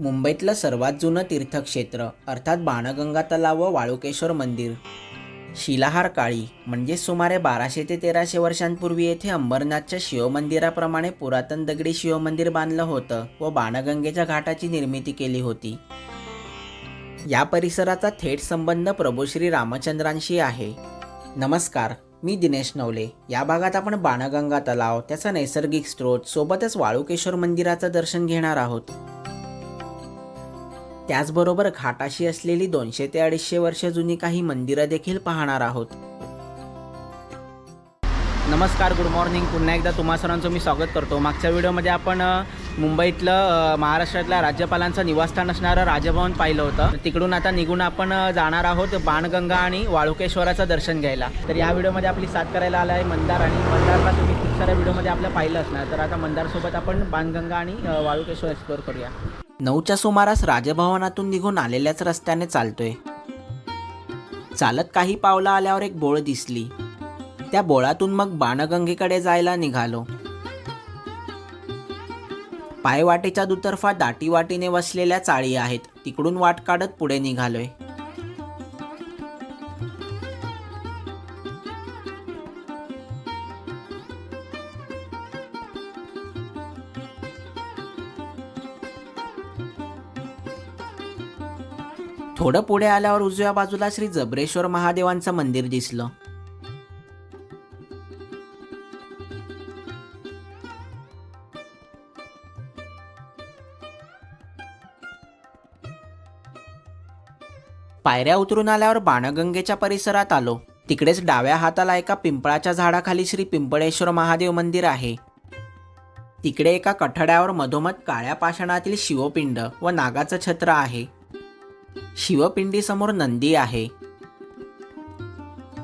मुंबईतलं सर्वात जुनं तीर्थक्षेत्र अर्थात बाणगंगा तलाव व वाळुकेश्वर मंदिर. शिलाहार काळी म्हणजे सुमारे बाराशे ते तेराशे वर्षांपूर्वी येथे अंबरनाथच्या शिवमंदिराप्रमाणे पुरातन दगडी शिवमंदिर बांधलं होतं व बाणगंगेच्या घाटाची निर्मिती केली होती. या परिसराचा थेट संबंध प्रभू श्री रामचंद्रांशी आहे. नमस्कार मी दिनेश नवले. या भागात आपण बाणगंगा तलाव त्याचा नैसर्गिक स्रोत सोबतच वाळुकेश्वर मंदिराचं दर्शन घेणार आहोत. त्याचबरोबर घाटाशी असलेली दोनशे ते अडीचशे वर्ष जुनी काही मंदिरं देखील पाहणार आहोत. नमस्कार गुड मॉर्निंग पुन्हा एकदा तुम्हा सरांचं मी स्वागत करतो. मागच्या व्हिडिओमध्ये आपण मुंबईतलं महाराष्ट्रातल्या राज्यपालांचं निवासस्थान असणारं राजभवन पाहिलं होतं. तिकडून आता निघून आपण जाणार आहोत बाणगंगा आणि वाळुकेश्वराचं दर्शन घ्यायला. तर या व्हिडिओमध्ये आपली साथ करायला आला आहे मंदार आणि मंदारला तुम्ही खूप साऱ्या व्हिडिओमध्ये आपल्या पाहिलं असणार. तर आता मंदारसोबत आपण बाणगंगा आणि वाळुकेश्वर एक्सप्लोअर करूया. नऊच्या सुमारास राजभवनातून निघून आलेल्याच रस्त्याने चालतोय. चालत काही पावलं आल्यावर एक बोळ दिसली. त्या बोळातून मग बाणगंगेकडे जायला निघालो. पायवाटेच्या दुतर्फा दाटीवाटीने वसलेल्या चाळी आहेत. तिकडून वाट काढत पुढे निघालोय. थोडं पुढे आल्यावर उजव्या बाजूला श्री जबरेश्वर महादेवांचं मंदिर दिसलं. पायऱ्या उतरून आल्यावर बाणगंगेच्या परिसरात आलो. तिकडेच डाव्या हाताला एका पिंपळाच्या झाडाखाली श्री पिंपळेश्वर महादेव मंदिर आहे. तिकडे एका कठड्यावर मधोमध काळ्या पाषाणातील शिवपिंड व नागाचं छत्र आहे. शिवपिंडीसमोर नंदी आहे.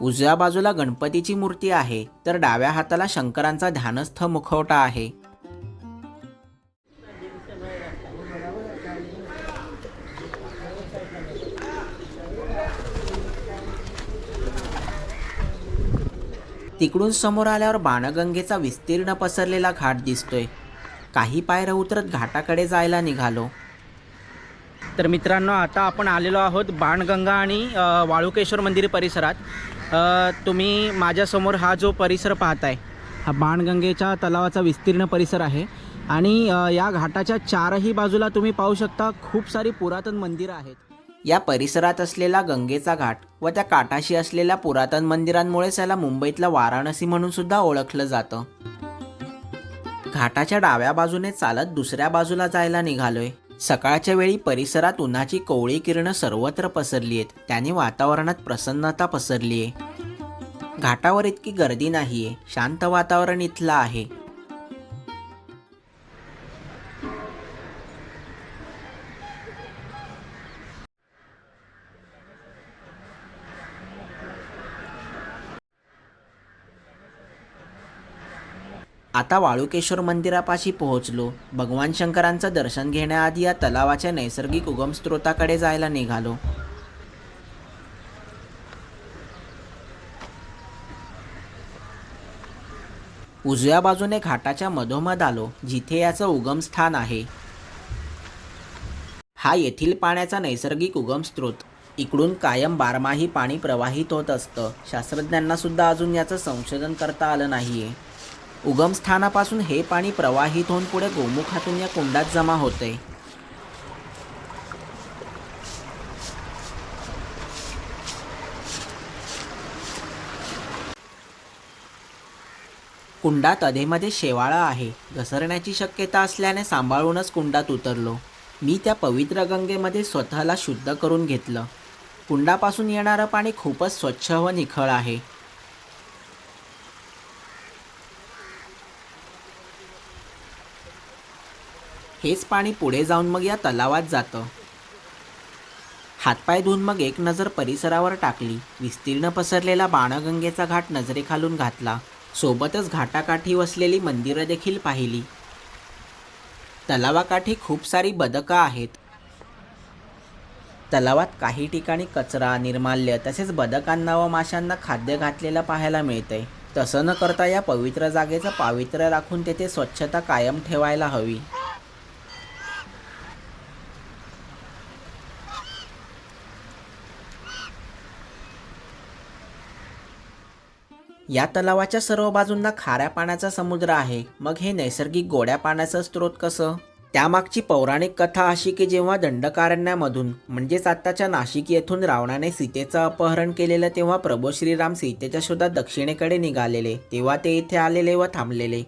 उजव्या बाजूला गणपतीची मूर्ती आहे तर डाव्या हाताला शंकरांचा ध्यानस्थ मुखवटा आहे. तिकडून समोर आल्यावर बाणगंगेचा विस्तीर्ण पसरलेला घाट दिसतोय. काही पायऱ्या उतरत घाटाकडे जायला निघालो. तर मित्रांनो आता आपण आलेलो आहोत बाणगंगा आणि वाळुकेश्वर मंदिर परिसरात. तुम्ही माझ्यासमोर हा जो परिसर पाहताय हा बाणगंगेच्या तलावाचा विस्तीर्ण परिसर आहे. आणि या घाटाच्या चारही बाजूला तुम्ही पाहू शकता खूप सारी पुरातन मंदिरं आहेत. या परिसरात असलेला गंगेचा घाट व त्या काठाशी असलेल्या पुरातन मंदिरांमुळेच याला मुंबईतला वाराणसी म्हणून सुद्धा ओळखलं जातं. घाटाच्या डाव्या बाजूने चालत दुसऱ्या बाजूला जायला निघालोय. सकाळच्या वेळी परिसरात उन्हाची कोवळी किरणं सर्वत्र पसरली आहेत त्याने वातावरणात प्रसन्नता पसरली आहे घाटावर इतकी गर्दी नाहीये. शांत वातावरण इथलं आहे. आता वाळुकेश्वर मंदिरापाशी पोहोचलो. भगवान शंकरांचं दर्शन घेण्याआधी या तलावाच्या नैसर्गिक उगमस्त्रोताकडे जायला निघालो. उजव्या बाजूने घाटाच्या मधोमध आलो जिथे याचं उगमस्थान आहे. हा येथील पाण्याचा नैसर्गिक उगम इकडून कायम बारमाही पाणी प्रवाहित होत असतं. शास्त्रज्ञांना सुद्धा अजून याचं संशोधन करता आलं नाहीये. उगमस्थानापासून हे पाणी प्रवाहित होऊन पुढे गोमुखातून या कुंडात जमा होते. कुंडात अधेमध्ये शेवाळा आहे. घसरण्याची शक्यता असल्याने सांभाळूनच कुंडात उतरलो. मी त्या पवित्र गंगेमध्ये स्वतःला शुद्ध करून घेतलं. कुंडापासून येणारं पाणी खूपच स्वच्छ व निखळ आहे. हेच पाणी पुढे जाऊन मग या तलावात जातं. हातपाय धुवून मग एक नजर परिसरावर टाकली. विस्तीर्ण पसरलेला बाणगंगेचा घाट नजरेखालून घातला. सोबतच घाटाकाठी वसलेली मंदिरं देखील पाहिली. तलावाकाठी खूप सारी बदकं आहेत. तलावात काही ठिकाणी कचरा निर्माल्य तसेच बदकांना व माशांना खाद्य घातलेलं पाहायला मिळतंय. तसं न करता या पवित्र जागेचं पावित्र्य राखून तेथे स्वच्छता कायम ठेवायला हवी. या तलावाच्या सर्व बाजूंना खाऱ्या पाण्याचा समुद्र आहे. मग हे नैसर्गिक गोड्या पाण्याचं स्रोत कसं? त्यामागची पौराणिक कथा अशी की जेव्हा दंडकारण्यामधून म्हणजेच आत्ताच्या नाशिक येथून रावणाने सीतेचं अपहरण केलेलं तेव्हा प्रभू श्रीराम सीतेच्या शोधात दक्षिणेकडे निघालेले तेव्हा ते इथे आलेले व थांबलेले.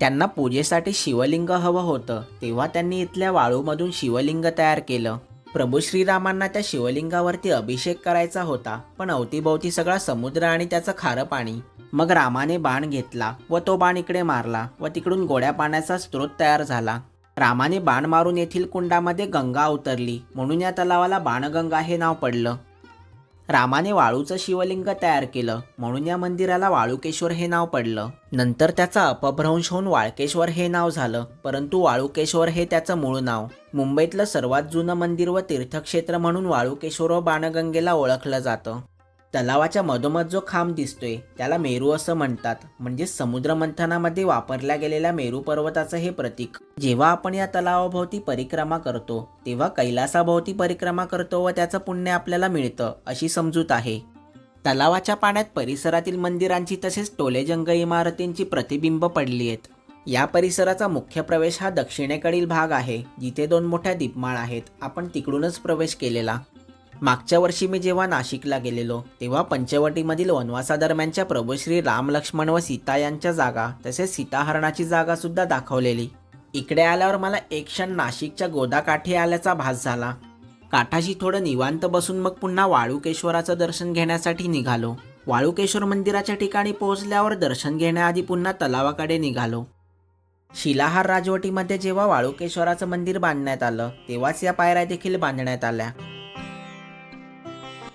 त्यांना पूजेसाठी शिवलिंग हवं होतं. तेव्हा त्यांनी इथल्या वाळूमधून शिवलिंग तयार केलं. प्रभू श्रीरामांना त्या शिवलिंगावरती अभिषेक करायचा होता पण अवतीभोवती सगळा समुद्र आणि त्याचं खारं पाणी. मग रामाने बाण घेतला व तो बाण इकडे मारला व तिकडून गोड्या पाण्याचा स्रोत तयार झाला. रामाने बाण मारून येथील कुंडामध्ये गंगा उतरली म्हणून या तलावाला बाणगंगा हे नाव पडलं. रामाने वाळूचं शिवलिंग तयार केलं म्हणून या मंदिराला वाळुकेश्वर हे नाव पडलं. नंतर त्याचा अपभ्रंश होऊन वाळकेश्वर हे नाव झालं परंतु वाळुकेश्वर हे त्याचं मूळ नाव. मुंबईतलं सर्वात जुनं मंदिर व तीर्थक्षेत्र म्हणून वाळुकेश्वर व बाणगंगेला ओळखलं जातं. तलावाच्या मधोमध जो खांब दिसतोय त्याला मेरू असं म्हणतात. म्हणजे समुद्र मंथनामध्ये वापरल्या गेलेल्या मेरू पर्वताचं हे प्रतीक. जेव्हा आपण या तलावाभोवती परिक्रमा करतो तेव्हा कैलासाभोवती परिक्रमा करतो व त्याचं पुण्य आपल्याला मिळतं अशी समजूत आहे. तलावाच्या पाण्यात परिसरातील मंदिरांची तसेच टोलेजंग इमारतींची प्रतिबिंब पडली आहेत. या परिसराचा मुख्य प्रवेश हा दक्षिणेकडील भाग आहे जिथे दोन मोठ्या दीपमाळ आहेत. आपण तिकडूनच प्रवेश केलेला. मागच्या वर्षी मी जेव्हा नाशिकला गेलेलो तेव्हा पंचवटीमधील वनवासादरम्यानच्या प्रभू श्री राम लक्ष्मण व सीता यांच्या जागा तसेच सीताहरणाची जागा सुद्धा दाखवलेली. इकडे आल्यावर मला एक क्षण नाशिकच्या गोदाकाठी आल्याचा भास झाला. काठाशी थोडं निवांत बसून मग पुन्हा वाळुकेश्वराचं दर्शन घेण्यासाठी निघालो. वाळुकेश्वर मंदिराच्या ठिकाणी पोहोचल्यावर दर्शन घेण्याआधी पुन्हा तलावाकडे निघालो. शिलाहार राजवटीमध्ये जेव्हा वाळुकेश्वराचं मंदिर बांधण्यात आलं तेव्हाच या पायऱ्या देखील बांधण्यात आल्या.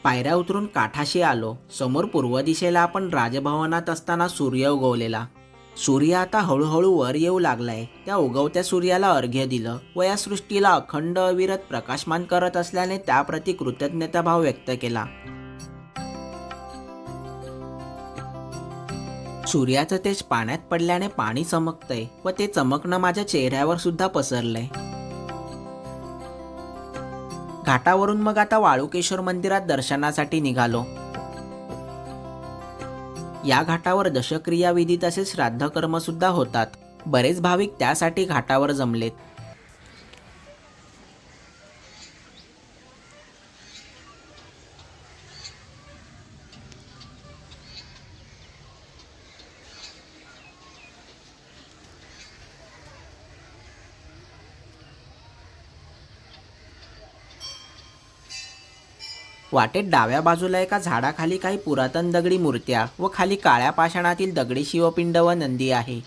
पायऱ्या उतरून काठाशी आलो. समोर पूर्व दिशेला आपण राजभवनात असताना सूर्य उगवलेला. सूर्य आता हळूहळू वर येऊ लागलाय. त्या उगवत्या सूर्याला अर्घ्य दिलं व या सृष्टीला अखंड अविरत प्रकाशमान करत असल्याने त्याप्रती कृतज्ञताभाव व्यक्त केला. सूर्याचं तेज पाण्यात पडल्याने पाणी चमकतंय व ते चमकणं माझ्या चेहऱ्यावर सुद्धा पसरलंय. घाटावरून मग आता वाळुकेश्वर मंदिरात दर्शनासाठी निघालो. या घाटावर दशक्रिया विधी तसेच श्राद्ध कर्म सुद्धा होतात. बरेच भाविक त्यासाठी घाटावर जमलेत. वाटेत डाव्या बाजूला एका झाडाखाली काही पुरातन दगडी मूर्त्या व खाली काळ्या पाषाणातील दगडी शिवपिंड व नंदी आहे.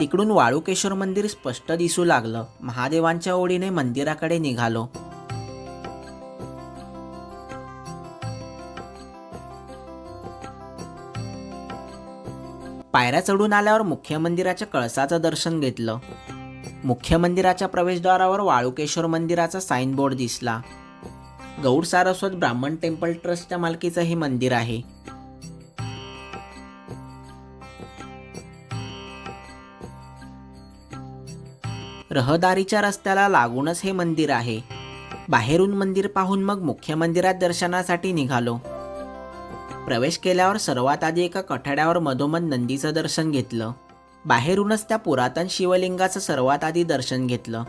तिकडून वाळुकेश्वर मंदिर स्पष्ट दिसू लागलं. महादेवांच्या ओढीने मंदिराकडे निघालो. पायऱ्या चढून आल्यावर मुख्य मंदिराच्या कळसाचं दर्शन घेतलं. मुख्य मंदिराच्या प्रवेशद्वारावर वाळुकेश्वर मंदिराचा साईनबोर्ड दिसला. गौड सारस्वत ब्राह्मण टेम्पल ट्रस्टच्या मालकीचं हे मंदिर आहे. रहदारीच्या रस्त्याला लागूनच हे मंदिर आहे. बाहेरून मंदिर पाहून मग मुख्य मंदिरात दर्शनासाठी निघालो. प्रवेश केल्यावर सर्वात आधी एका कठड्यावर मधोमध नंदीचं दर्शन घेतलं. बाहेरूनच त्या पुरातन शिवलिंगाचं सर्वात आधी दर्शन घेतलं.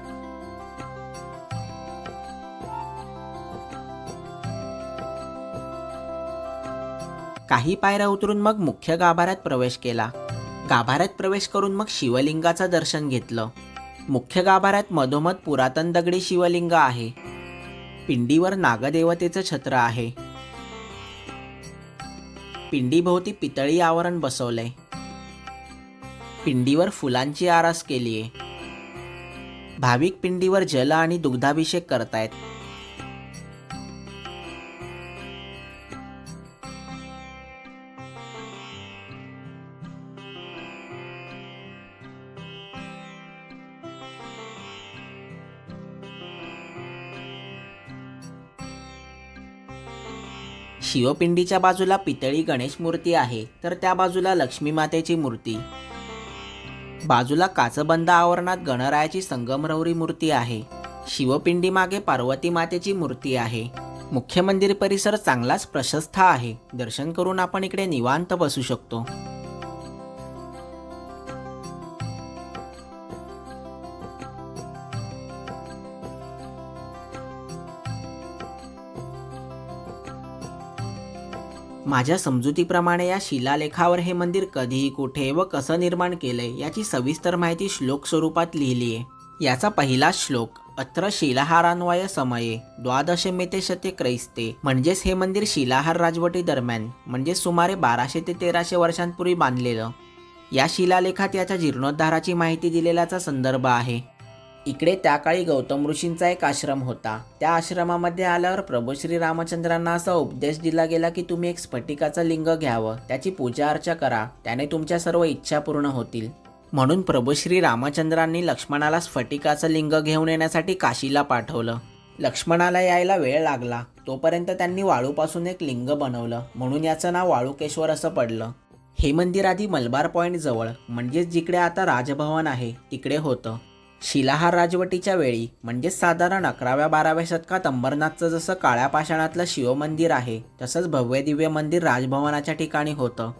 काही पायऱ्या उतरून मग मुख्य गाभाऱ्यात प्रवेश केला. गाभाऱ्यात प्रवेश करून मग शिवलिंगाचं दर्शन घेतलं. मुख्य गाभाऱ्यात मधोमध पुरातन दगडी शिवलिंग आहे. पिंडीवर नागदेवतेचं छत्र आहे. पिंडीभोवती पितळी आवरण बसवलंय. पिंडीवर फुलांची आरास केलीये. भाविक पिंडीवर जल आणि दुग्धाभिषेक करतायत. शिवपिंडीच्या बाजूला पितळी गणेश मूर्ती आहे तर त्या बाजूला लक्ष्मी मातेची मूर्ती. बाजूला काचबंद आवरणात गणरायाची संगमरवरी मूर्ती आहे. शिवपिंडी मागे पार्वती मातेची मूर्ती आहे. मुख्य मंदिर परिसर चांगलाच प्रशस्त आहे. दर्शन करून आपण इकडे निवांत बसू शकतो. माझ्या समजुतीप्रमाणे या शिलालेखावर हे मंदिर कधीही कुठे व कसं निर्माण केलंय याची सविस्तर माहिती श्लोक स्वरूपात लिहिली आहे याचा पहिला श्लोक अत्र शिलाहारान्वय समये द्वादशमे शते क्रैस्ते. म्हणजेच हे मंदिर शिलाहार राजवटी दरम्यान म्हणजे सुमारे बाराशे ते तेराशे वर्षांपूर्वी बांधलेलं. या शिलालेखात याच्या जीर्णोद्धाराची माहिती दिलेल्याचा संदर्भ आहे. इकडे त्या काळी गौतम ऋषींचा एक आश्रम होता. त्या आश्रमामध्ये आल्यावर प्रभू श्री रामचंद्रांना असा उपदेश दिला गेला की तुम्ही एक स्फटिकाचं लिंग घ्यावं. त्याची पूजा अर्चा करा. त्याने तुमच्या सर्व इच्छा पूर्ण होतील. म्हणून प्रभू श्री रामचंद्रांनी लक्ष्मणाला स्फटिकाचं लिंग घेऊन येण्यासाठी काशीला पाठवलं. लक्ष्मणाला यायला वेळ लागला. तोपर्यंत त्यांनी वाळूपासून एक लिंग बनवलं. म्हणून याचं नाव वाळुकेश्वर असं पडलं. हे मंदिर आधी मलबार पॉईंट जवळ म्हणजेच जिकडे आता राजभवन आहे तिकडे होतं. शिलाहार राजवटीच्या वेळी म्हणजेच साधारण अकराव्या बाराव्या शतकात अंबरनाथचं जसं काळ्या पाषाणातलं शिवमंदिर आहे तसंच भव्य दिव्य मंदिर राजभवनाच्या ठिकाणी होतं.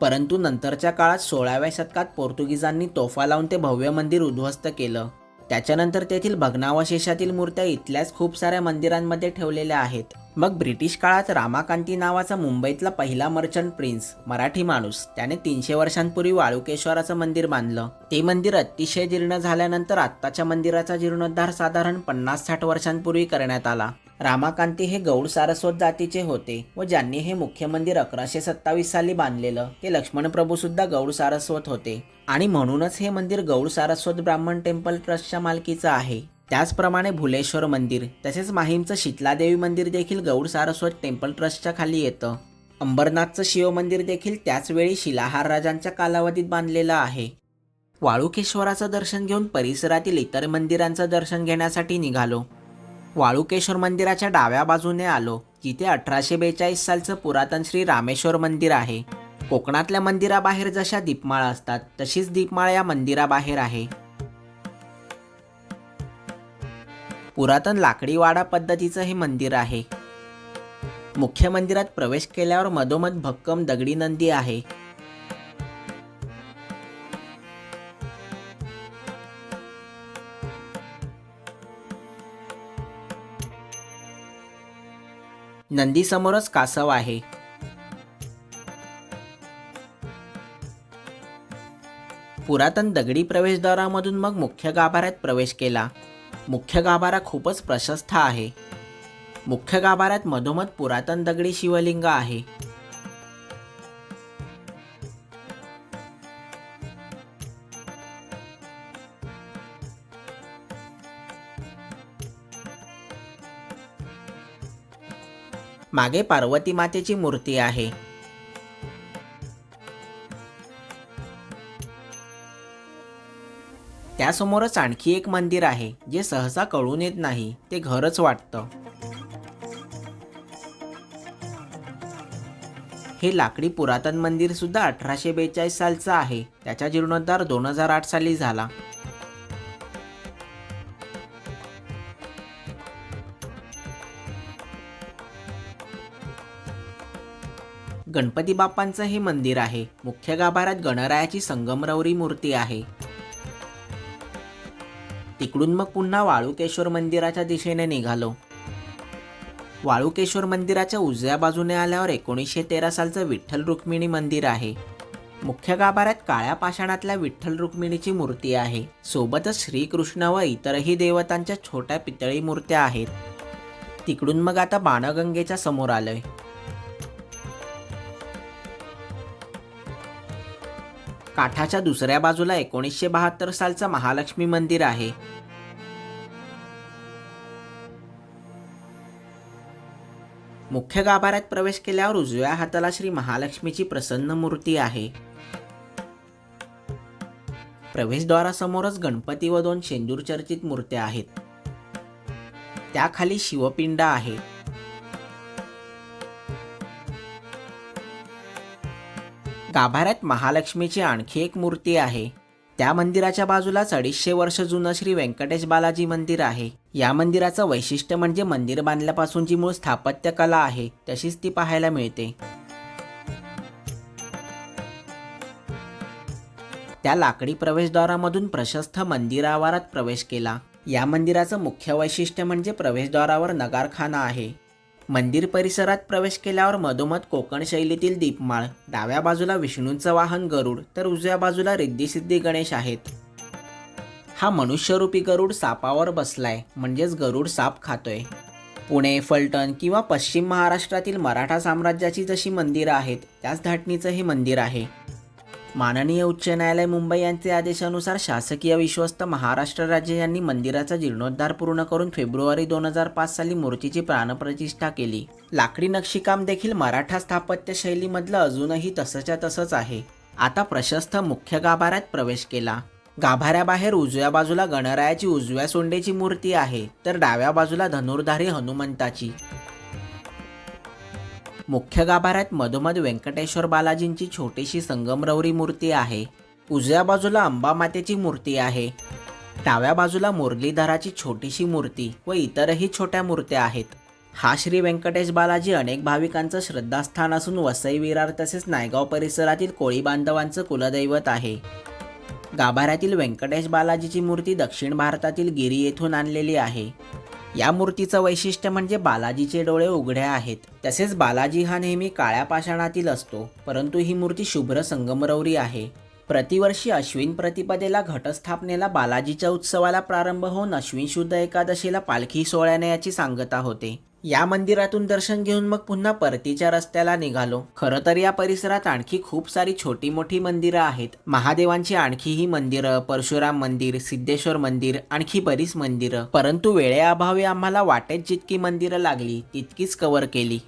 परंतु नंतरच्या काळात सोळाव्या शतकात पोर्तुगीजांनी तोफा लावून ते भव्य मंदिर उद्ध्वस्त केलं. त्याच्यानंतर तेथील भग्नावशेषातील मूर्त्या इथल्याच खूप साऱ्या मंदिरांमध्ये ठेवलेल्या आहेत. मग ब्रिटिश काळात रामाकांती नावाचा मुंबईतला पहिला मर्चंट प्रिन्स मराठी माणूस त्याने तीनशे वर्षांपूर्वी वाळुकेश्वराचं मंदिर बांधलं. ते मंदिर अतिशय जीर्ण झाल्यानंतर आत्ताच्या मंदिराचा जीर्णोद्धार साधारण पन्नास साठ वर्षांपूर्वी करण्यात आला. रामाकांती हे गौड सारस्वत जातीचे होते व ज्यांनी हे मुख्य मंदिर अकराशे सत्तावीस साली बांधलेलं ते लक्ष्मण प्रभू सुद्धा गौड सारस्वत होते. आणि म्हणूनच हे मंदिर गौड सारस्वत ब्राह्मण टेम्पल ट्रस्टच्या मालकीचं आहे. त्याचप्रमाणे भुलेश्वर मंदिर तसेच माहीमचं शीतलादेवी मंदिर देखील गौड सारस्वत टेम्पल ट्रस्टच्या खाली येतं. अंबरनाथचं शिव मंदिर देखील त्याचवेळी शिलाहार राजांच्या कालावधीत बांधलेलं आहे. वाळुकेश्वराचं दर्शन घेऊन परिसरातील इतर मंदिरांचं दर्शन घेण्यासाठी निघालो. वाळुकेश्वर मंदिराच्या डाव्या बाजूने आलो जिथे अठराशे बेचाळीस सालचं पुरातन श्री रामेश्वर मंदिर आहे. कोकणातल्या मंदिराबाहेर जशा दीपमाळा असतात तशीच दीपमाळा या मंदिराबाहेर आहे. पुरातन लाकडीवाडा पद्धतीचं हे मंदिर आहे. मुख्य मंदिरात प्रवेश केल्यावर मधोमध भक्कम दगडी नंदी आहे. नंदीसमोरच कासव आहे. पुरातन दगडी प्रवेशद्वारामधून मग मुख्य गाभाऱ्यात प्रवेश केला. मुख्य गाभारा खूपच प्रशस्त आहे. मुख्य गाभाऱ्यात मधोमध पुरातन दगडी शिवलिंग आहे. मागे पार्वती मातेची मूर्ती आहे. त्यासमोरच आणखी एक मंदिर आहे जे सहसा कळून येत नाही ते घरच वाटतं. हे लाकडी पुरातन मंदिर सुद्धा अठराशे बेचाळीस सालचं आहे. त्याचा जीर्णोद्धार दोन हजार आठ साली झाला. गणपती बाप्पांचं हे मंदिर आहे. मुख्य गाभाऱ्यात गणरायाची संगमरवरी मूर्ती आहे. तिकडून मग पुन्हा वाळुकेश्वर मंदिराच्या दिशेने निघालो. वाळुकेश्वर मंदिराच्या उजव्या बाजूने आल्यावर एकोणीसशे तेरा सालचं विठ्ठल रुक्मिणी मंदिर आहे. मुख्य गाभाऱ्यात काळ्या पाषाणातल्या विठ्ठल रुक्मिणीची मूर्ती आहे. सोबतच श्रीकृष्ण व इतरही देवतांच्या छोट्या पितळी मूर्त्या आहेत. तिकडून मग आता बाणगंगेच्या समोर आलोय. काठाच्या दुसऱ्या बाजूला एकोणीसशे बहात्तर सालचं महालक्ष्मी मंदिर आहे. मुख्य गाभाऱ्यात प्रवेश केल्यावर उजव्या हाताला श्री महालक्ष्मीची प्रसन्न मूर्ती आहे. प्रवेशद्वारासमोरच गणपती व दोन शेंदूर चर्चित मूर्त्या आहेत. त्याखाली शिवपिंड आहे. गाभाऱ्यात महालक्ष्मीची आणखी एक मूर्ती आहे. त्या मंदिराच्या बाजूलाच अडीचशे वर्ष जुनं श्री व्यंकटेश बालाजी मंदिर आहे. या मंदिराचं वैशिष्ट्य म्हणजे मंदिर बांधल्यापासून जी मूळ स्थापत्य कला आहे तशीच ती पाहायला मिळते. त्या लाकडी प्रवेशद्वारामधून प्रशस्त मंदिर आवारात प्रवेश केला. या मंदिराचं मुख्य वैशिष्ट्य म्हणजे प्रवेशद्वारावर नगारखाना आहे. मंदिर परिसरात प्रवेश केल्यावर मधोमध कोकण शैलीतील दीपमाळ डाव्या बाजूला विष्णूंचं वाहन गरुड तर उजव्या बाजूला रिद्धिसिद्धी गणेश आहेत. हा मनुष्यरूपी गरुड सापावर बसलाय म्हणजेच गरुड साप खातोय. पुणे फलटण किंवा पश्चिम महाराष्ट्रातील मराठा साम्राज्याची जशी मंदिरं आहेत त्याच धाटणीचं हे मंदिर आहे. माननीय उच्च न्यायालय मुंबई यांचे आदेशानुसार शासकीय विश्वस्त महाराष्ट्र राज्य यांनी मंदिराचा जीर्णोद्धार पूर्ण करून फेब्रुवारी दोन हजार पाच साली मूर्तीची प्राणप्रतिष्ठा केली. लाकडी नक्षीकाम देखील मराठा स्थापत्य शैलीमधलं अजूनही तसंच्या तसंच आहे. आता प्रशस्त मुख्य गाभाऱ्यात प्रवेश केला. गाभाऱ्याबाहेर उजव्या बाजूला गणरायाची उजव्या सोंडेची मूर्ती आहे तर डाव्या बाजूला धनुर्धारी हनुमंताची. मुख्य गाभाऱ्यात मधोमध व्यंकटेश्वर बालाजींची छोटीशी संगमरवरी मूर्ती आहे. उजव्या बाजूला अंबा मातेची मूर्ती आहे. डाव्या बाजूला मुरलीधराची छोटीशी मूर्ती व इतरही छोट्या मूर्त्या आहेत. हा श्री व्यंकटेश बालाजी अनेक भाविकांचं श्रद्धास्थान असून वसई विरार तसेच नायगाव परिसरातील कोळी बांधवांचं कुलदैवत आहे. गाभाऱ्यातील व्यंकटेश बालाजीची मूर्ती दक्षिण भारतातील गिरी येथून आणलेली आहे. या मूर्तीचं वैशिष्ट्य म्हणजे बालाजीचे डोळे उघडे आहेत. तसेच बालाजी हा नेहमी काळ्या पाषाणातील असतो परंतु ही मूर्ती शुभ्र संगमरवरी आहे. प्रतिवर्षी अश्विन प्रतिपदेला घटस्थापनेला बालाजीच्या उत्सवाला प्रारंभ होऊन अश्विन शुद्ध एकादशीला पालखी सोहळ्याने याची सांगता होते. या मंदिरातून दर्शन घेऊन मग पुन्हा परतीच्या रस्त्याला निघालो. खरं तर या परिसरात आणखी खूप सारी छोटी मोठी मंदिरं आहेत. महादेवांची आणखीही मंदिरं परशुराम मंदिर सिद्धेश्वर मंदिर आणखी बरीच मंदिरं. परंतु वेळेअभावी आम्हाला वाटेत जितकी मंदिरं लागली तितकीच कव्हर केली.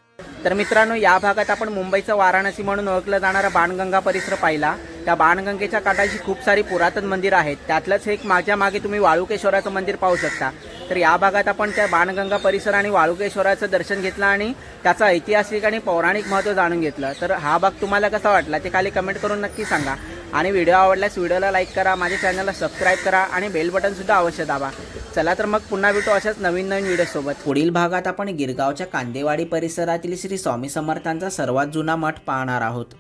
तर मित्रांनो या भागात आपण मुंबईचं वाराणसी म्हणून ओळखलं जाणारा बाणगंगा परिसर पाहिला. त्या बाणगंगेच्या काठाशी खूप सारी पुरातन मंदिरं आहेत. त्यातलंच एक माझ्या मागे तुम्ही वाळुकेश्वराचं मंदिर पाहू शकता. तर या भागात आपण त्या बाणगंगा परिसर आणि वाळुकेश्वराचं दर्शन घेतलं आणि त्याचं ऐतिहासिक आणि पौराणिक महत्त्व जाणून घेतलं. तर हा भाग तुम्हाला कसा वाटला ते खाली कमेंट करून नक्की सांगा. आणि व्हिडिओ आवडल्यास व्हिडिओला लाईक करा माझ्या चॅनलला सबस्क्राईब करा आणि बेल बटनसुद्धा अवश्य दाबा. चला तर मग पुन्हा भेटू अशाच नवीन नवीन व्हिडिओसोबत पुढील भागात आपण गिरगावच्या कांदेवाडी परिसरातील श्री स्वामी समर्थांचा सर्वात जुना मठ पाहणार आहोत.